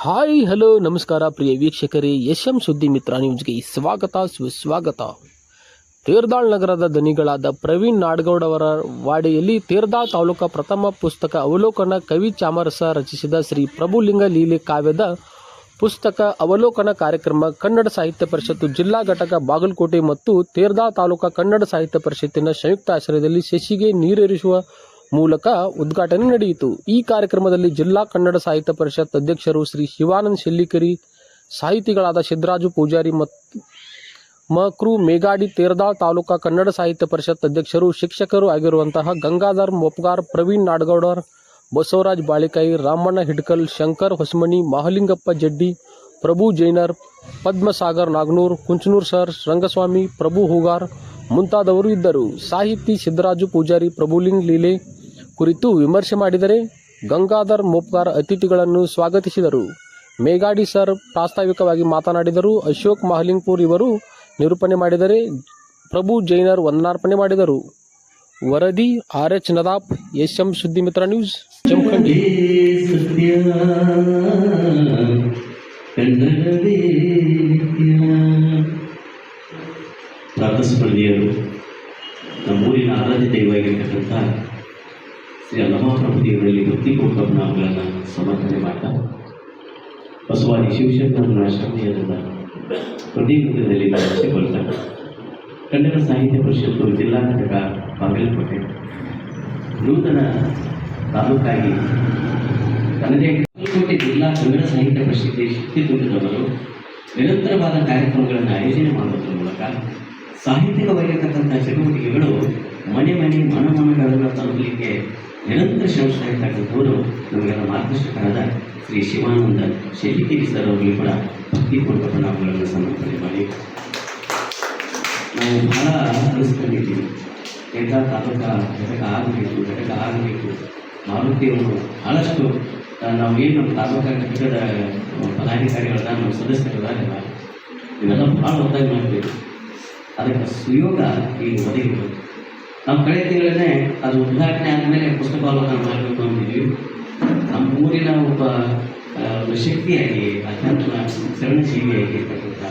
Hi, hello, ನಮಸ್ಕಾರ ಪ್ರಿಯ ವೀಕ್ಷಕರೇ S M Suddi ಮಿತ್ರ ನ್ಯೂಸ್ಗೆ ಸ್ವಾಗತ, ಸುಸ್ವಾಗತ. ತೇರ್ದಾಳ್ ನಗರದ ದನಿಗಳಾದ ಪ್ರವೀಣ್ ನಾಡಗೌಡ ಅವರ ವಾಡೆಯಲ್ಲಿ ತೇರ್ದಾಳ್ ತಾಲೂಕ ಪ್ರಥಮ ಪುಸ್ತಕ ಅವಲೋಕನ ಕವಿ ಚಾಮರಸ ರಚಿಸಿದ ಶ್ರೀ ಪ್ರಭುಲಿಂಗ ಲೀಲೆ ಕಾವ್ಯದ ಪುಸ್ತಕ ಅವಲೋಕನ ಕಾರ್ಯಕ್ರಮ ಕನ್ನಡ ಸಾಹಿತ್ಯ ಪರಿಷತ್ತು ಜಿಲ್ಲಾ ಘಟಕ ಬಾಗಲಕೋಟೆ ಮತ್ತು ತೇರ್ದಾಳ್ ತಾಲೂಕಾ ಕನ್ನಡ ಸಾಹಿತ್ಯ ಪರಿಷತ್ತಿನ ಸಂಯುಕ್ತ ಆಶ್ರಯದಲ್ಲಿ ಶಶಿಗೆ ನೀರೇರಿಸುವ ಮೂಲಕ ಉದ್ಘಾಟನೆ ನಡೆಯಿತು. ಈ ಕಾರ್ಯಕ್ರಮದಲ್ಲಿ ಜಿಲ್ಲಾ ಕನ್ನಡ ಸಾಹಿತ್ಯ ಪರಿಷತ್ ಅಧ್ಯಕ್ಷರು ಶ್ರೀ ಶಿವಾನಂದ್ ಶೆಲ್ಲಿಕರಿ, ಸಾಹಿತಿಗಳಾದ ಸಿದ್ದರಾಜು ಪೂಜಾರಿ ಮತ್ತು ಮಕ್ರು ಮೇಗಾಡಿ ತೇರದಾಳ್ ತಾಲೂಕಾ ಕನ್ನಡ ಸಾಹಿತ್ಯ ಪರಿಷತ್ ಅಧ್ಯಕ್ಷರು, ಶಿಕ್ಷಕರು ಆಗಿರುವಂತಹ ಗಂಗಾಧರ್ ಮೊಪ್ಗಾರ್, ಪ್ರವೀಣ್ ನಾಡಗೌಡರ್, ಬಸವರಾಜ್ ಬಾಳಿಕಾಯಿ, ರಾಮಣ್ಣ ಹಿಡ್ಕಲ್, ಶಂಕರ್ ಹೊಸಮಣಿ, ಮಹಲಿಂಗಪ್ಪ ಜಡ್ಡಿ, ಪ್ರಭು ಜೈನರ್, ಪದ್ಮಸಾಗರ್ ನಾಗನೂರ್, ಕುಂಚನೂರ್ ಸರ್, ರಂಗಸ್ವಾಮಿ, ಪ್ರಭು ಹೂಗಾರ್ ಮುಂತಾದವರು ಇದ್ದರು. ಸಾಹಿತಿ ಸಿದ್ದರಾಜು ಪೂಜಾರಿ ಪ್ರಭುಲಿಂಗ್ ಲೀಲೆ ಕುರಿತು ವಿಮರ್ಶೆ ಮಾಡಿದರೆ ಗಂಗಾಧರ್ ಮೋಪ್ಕಾರ್ ಅತಿಥಿಗಳನ್ನು ಸ್ವಾಗತಿಸಿದರು. ಮೇಗಾಡಿ ಸರ್ ಪ್ರಾಸ್ತಾವಿಕವಾಗಿ ಮಾತನಾಡಿದರು. ಅಶೋಕ್ ಮಹಲಿಂಗ್ಪುರ್ ಇವರು ನಿರೂಪಣೆ ಮಾಡಿದರೆ ಪ್ರಭು ಜೈನರ್ ವಂದನಾರ್ಪಣೆ ಮಾಡಿದರು. ವರದಿ R H Nadaf, S M Suddimitra news, Jamkhandi. ಪ್ರಾತಸ್ಪರ್ಧಿಯರು ನಮ್ಮೂರಿನ ಆರಾಧ್ಯ ಶ್ರೀ ಅಲ್ಲಮಪ್ರಭು ದೇವರಲ್ಲಿ ನಾಮಗಳನ್ನು ಸಮರ್ಥನೆ ಮಾಡ್ತಾ ಬಸವಾದಿ ಶಿವಶಂಕರನ ಆಶ್ರಮೀಯರನ್ನ ಪ್ರದೀಪದಲ್ಲಿ ಬಳಸಿಕೊಳ್ತಾರೆ ಕನ್ನಡ ಸಾಹಿತ್ಯ ಪರಿಷತ್ತು ಜಿಲ್ಲಾ ಘಟಕ ಬಾಗಲಕೋಟೆ. ನೂತನ ತಾಲೂಕಾಗಿ ತನ್ನದೇ ಬಾಗಲಕೋಟೆ ಜಿಲ್ಲಾ ಕನ್ನಡ ಸಾಹಿತ್ಯ ಪರಿಷತ್ತಿಗೆ ಶಕ್ತಿ ತುಂಬಿದವರು ನಿರಂತರವಾದ ಕಾರ್ಯಕ್ರಮಗಳನ್ನು ಆಯೋಜನೆ ಮಾಡುವುದರ ಮೂಲಕ ಸಾಹಿತ್ಯಿಕವಾಗಿರ್ತಕ್ಕಂಥ ಚಟುವಟಿಕೆಗಳು ಮನೆ ಮನೆ ಮನ ಮನಗಳನ್ನು ತಲುಪಲಿಕ್ಕೆ ನಿರಂತರ ಶ್ರಮಿಸ್ತಾ ಇರ್ತಕ್ಕಂಥವರು ನಮಗೆಲ್ಲ ಮಾರ್ಗದರ್ಶಕರಾದ ಶ್ರೀ ಶಿವಾನಂದ ಶೆಟ್ಟಿಗಿರಿ ಸರ್ ಅವರಿಗೆ ಕೂಡ ಭಕ್ತಿಪೂರ್ವಕ ನಾಮಗಳನ್ನು ಸಮರ್ಪಣೆ ಮಾಡಿ. ನಾವು ಬಹಳ ಅನಿಸ್ಕೊಂಡಿದ್ದೀವಿ ಎಲ್ಲ ತಾಲೂಕ ಘಟಕ ಆಗಬೇಕು ಘಟಕ ಆಗಬೇಕು. ಮಾರುತಿಯವರು ಬಹಳಷ್ಟು ನಾವು ಏನು ನಮ್ಮ ತಾಲೂಕಾ ಘಟಕದ ಪದಾಧಿಕಾರಿಗಳ ನಮ್ಮ ಸದಸ್ಯರದಾರಲ್ಲ ಇವೆಲ್ಲ ಭಾಳ ಒತ್ತಾಯ ಮಾಡಬೇಕು ಅದಕ್ಕೆ ಸುಯೋಗ ಈಗ ಒದಗಿತು ನಮ್ಮ ಕಳೆದ ತಿಂಗಳನ್ನೇ ಅದು ಉದ್ಘಾಟನೆ ಆದಮೇಲೆ ಪುಸ್ತಕಾವಲೋಕನ ಮಾಡಬೇಕು ಅಂತಿದ್ವಿ ನಮ್ಮ ಊರಿನ ಒಬ್ಬ ಶಕ್ತಿಯಾಗಿ ಅತ್ಯಂತ ಶರಣಜೀವಿಯಾಗಿ ಇರ್ತಕ್ಕಂಥ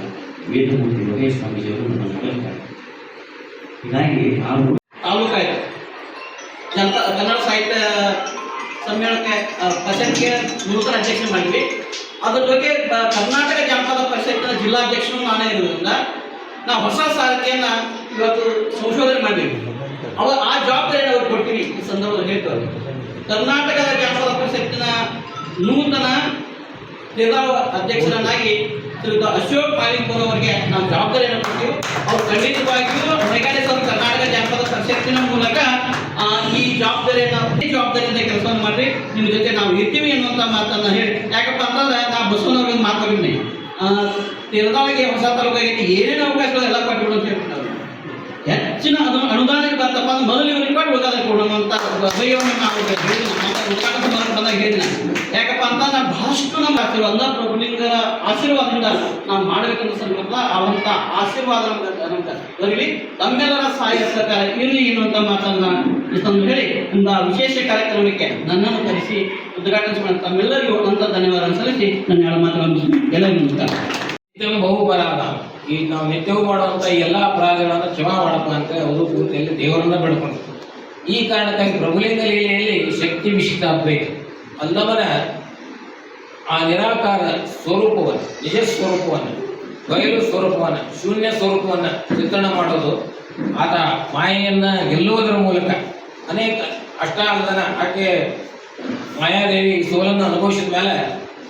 ವೇದಮೂರ್ತಿ ಮಹೇಶ್ ಸ್ವಾಮೀಜಿಯವರು ನಮ್ಮನ್ನು ಕಲಿತಾರೆ ಹೀಗಾಗಿ ಅವರು ತಾಲೂಕಾಯ್ತು. ಜನತಾ, ಕನ್ನಡ ಸಾಹಿತ್ಯ ಸಮ್ಮೇಳನಕ್ಕೆ ಪರಿಷತ್ಗೆ ನೂತನ ಅಧ್ಯಕ್ಷ ಮಾಡಿದ್ವಿ. ಅದ್ರ ಬಗ್ಗೆ ಕರ್ನಾಟಕ ಜನಪದ ಪರಿಷತ್ತಿನ ಜಿಲ್ಲಾಧ್ಯಕ್ಷರು ನಾನೇ ಇರೋದ್ರಿಂದ ನಾವು ಹೊಸ ಸಾಹಿತ್ಯನ ಇವತ್ತು ಸಂಶೋಧನೆ ಮಾಡಿದ್ವಿ ಅವ ಆ ಜವಾಬ್ದಾರಿ ಅವ್ರು ಕೊಡ್ತೀನಿ. ಈ ಸಂದರ್ಭದಲ್ಲಿ ಹೇಳ್ತಾರೆ ಕರ್ನಾಟಕದ ಜಾನಪದ ಪರಿಷತ್ತಿನ ನೂತನ ಜಿಲ್ಲಾ ಅಧ್ಯಕ್ಷರನ್ನಾಗಿ ಶ್ರೀಯುತ ಅಶೋಕ್ ಮಾಲಿಂಪುರ್ ಅವರಿಗೆ ನಾವು ಜವಾಬ್ದಾರಿಯನ್ನು ಕೊಡ್ತೀವಿ. ಅವರು ಖಂಡಿತವಾಗಿಯೂ ಮೆಕ್ಯಾನಿಸಮ್ ಕರ್ನಾಟಕ ಜಾನಪದ ಪರಿಷತ್ತಿನ ಮೂಲಕ ಈ ಜವಾಬ್ದಾರಿಯನ್ನು ಜವಾಬ್ದಾರಿಯಿಂದ ಕೆಲಸವನ್ನು ಮಾಡ್ರಿ. ನಿಮ್ಮ ಜೊತೆ ನಾವು ಇರ್ತೀವಿ ಅನ್ನುವಂಥ ಮಾತನ್ನ ಹೇಳಿ. ಯಾಕಪ್ಪ ಅಂತಂದ್ರೆ ನಾ ಬಸವನವ್ರಿಗೆ ಮಾತಾಡಿದ್ದೀನಿ ತಿರುಗಾಳಿಗೆ ಹೊಸ ತಾಲೂಕಾಗಿ ಏನೇನು ಅವಕಾಶಗಳು ಎಲ್ಲ ಕೊಟ್ಟಿಬಿಡು ಅಂತ ಹೇಳ್ಬಿಟ್ಟು. ಹೆಚ್ಚಿನ ಅದನ್ನು ಅನುದಾನ ಬರ್ತಪ್ಪ ಅಂದ್ರೆ ಮೊದಲು ಇವರಿಗೆ ಕೊಟ್ಟು ಉದಾಹರಣೆ ಕೊಡೋಣ ಅಂತ ಅಭಯವನ್ನು ನಾವು ಬಂದಾಗ ಯಾಕಪ್ಪ ಅಂತ ನಾವು ಬಹಳಷ್ಟು ಆಶೀರ್ವಾದ ಪ್ರಭುಲಿಂಗರ ಆಶೀರ್ವಾದದಿಂದ ನಾವು ಮಾಡಬೇಕಂತ ಸಂದರ್ಭ ಅವಂತ ಆಶೀರ್ವಾದ ನಮ್ಗೆ ಬರಲಿ ತಮ್ಮೆಲ್ಲರ ಸಹಾಯ ಸಹಕಾರ ಇರಲಿ ಎನ್ನುವಂತ ಮಾತನ್ನ ಇಷ್ಟೊಂದು ಹೇಳಿ ಇಂದ ವಿಶೇಷ ಕಾರ್ಯಕ್ರಮಕ್ಕೆ ನನ್ನನ್ನು ಕರೆಸಿ ಉದ್ಘಾಟನೆ ತಮ್ಮೆಲ್ಲರಿಗೂ ಅಂತ ಧನ್ಯವಾದ ಸಲ್ಲಿಸಿ ನನ್ನ ಮಾತನ್ನು ಎಲ್ಲರಿಗೂ ನಮಸ್ಕಾರ. ನಿತ್ಯವೂ ಬಹು ಈಗ ನಾವು ನಿತ್ಯವೂ ಮಾಡುವಂಥ ಎಲ್ಲಾ ಅಪರಾಧಗಳನ್ನು ಕ್ಷಮಾ ಮಾಡಪ್ಪ ಅಂತ ಅವರು ಪೂರ್ತಿಯಲ್ಲಿ ದೇವರನ್ನ ಬೆಳ್ಕೊಂಡ್ರು ಈ ಕಾರಣಕ್ಕಾಗಿ ಪ್ರಭುಲಿಂಗ ಲೀಲೆಯಲ್ಲಿ ಶಕ್ತಿ ವಿಶಿಷ್ಟ ಅದ್ವೈತ ಅಲ್ಲವರ ಆ ನಿರಾಕಾರ ಸ್ವರೂಪವನ್ನು, ನಿಜ ಸ್ವರೂಪವನ್ನು, ಬಯಲು ಸ್ವರೂಪವನ್ನು, ಶೂನ್ಯ ಸ್ವರೂಪವನ್ನು ಚಿತ್ರಣ ಮಾಡೋದು, ಆತ ಮಾಯೆಯನ್ನು ಗೆಲ್ಲುವುದರ ಮೂಲಕ ಅನೇಕ ಅಷ್ಟಾವಧಾನ ಆಕೆ ಮಾಯಾದೇವಿ ಸೋಲನ್ನು ಅನುಭವಿಸಿದ ಮೇಲೆ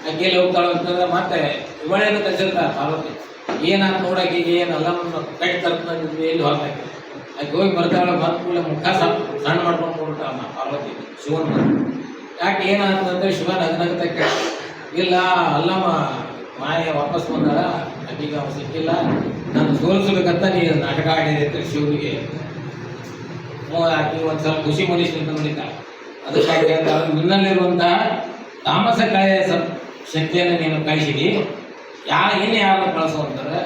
ಆಕೆಯಲ್ಲಿ ಹೋಗ್ತಾಳೆ ಅಂತಂದ್ರೆ ಮತ್ತೆ ಇವಳೆಯನ್ನು ಕಲಿಸಿರ್ತಾರೆ ಪಾರ್ವತಿ. ಏನಾತ ನೋಡಕ್ಕೆ ಈಗ ಏನು ಅಲ್ಲಮ್ಮನ ಕಟ್ಟಿ ತರ್ಕೊಂಡು ಎಲ್ಲಿ ಹೋಗ್ತಾಕೆ ಆಕೆ ಹೋಗಿ ಬರ್ತಾಳೆ ಬಂದ ಕೂಡಲೇ ಮುಖ ಸಣ್ಣ ಸಣ್ಣ ಮಾಡ್ಕೊಂಡು ಕೊಡ್ತಾಳ ಪಾರ್ವತಿ, ಶಿವನ ಯಾಕೆ ಏನಾಗ್ತದಂದ್ರೆ ಶಿವ ನಗನಗತ ಇಲ್ಲ, ಅಲ್ಲಮ್ಮ, ಮಾಯ ವಾಪಸ್ ಬಂದಾಳ ಆಕೆಗೆ ಅವ ಸಿಕ್ಕಿಲ್ಲ. ನಾನು ಸೋಲಿಸ್ಬೇಕಂತ ನೀ ನಾಟಕ ಆಡಿದೆ ಶಿವನಿಗೆ. ಆಕೆ ಒಂದು ಸ್ವಲ್ಪ ಖುಷಿ ಮನುಷ್ಯ ಅಂತ ನೋಡಿದ್ದ ಅದಕ್ಕಾಗಿ ನಿನ್ನಲ್ಲಿರುವಂತಹ ತಾಮಸ ಕಳೆಯ ಸ ಶಕ್ತಿಯನ್ನು ನೀನು ಕಳಿಸಿದಿ ಯಾ ಇನ್ನು ಯಾರನ್ನ ಕಳಿಸು ಅಂತಾರೆ